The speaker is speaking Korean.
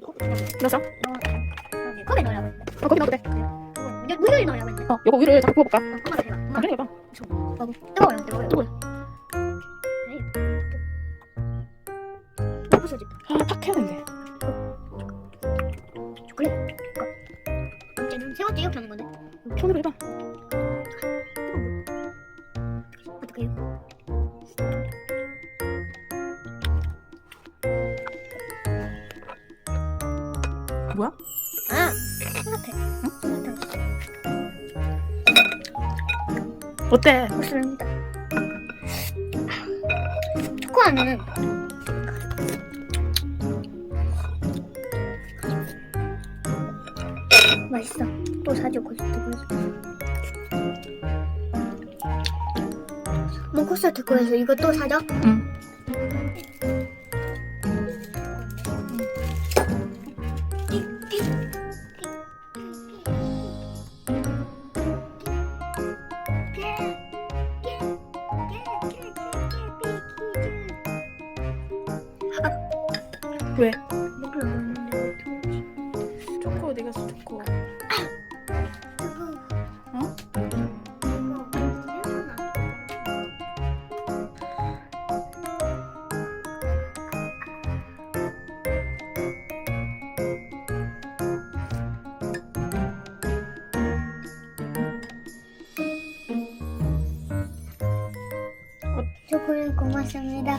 넣었어? 컵에 넣으라고 했는데. 어 거기 넣어도 돼. 이제 우유를 넣으라고 했는데. 어 요거 우유를 잠깐 부어볼까? 어, 엄마가 제가. 아 그래 해봐. 뜨거워요, 뜨거워요. 뜨거워요. 부서지. 아팍 해야 된대. 그래. 이제는 세 번째 이렇게 하는 건데. 손으로 해봐. 어떻게 해요? 뭐야? 아, 똑같아. 어때? 좋습니다. 초코하면은 맛있어. 또 콘서트 거에서. 뭐 콘서트 거에서 이거 또 사줘? 응. 왜? 초코 어디 갔어 초코? 어? 초콜릿 고맙습니다.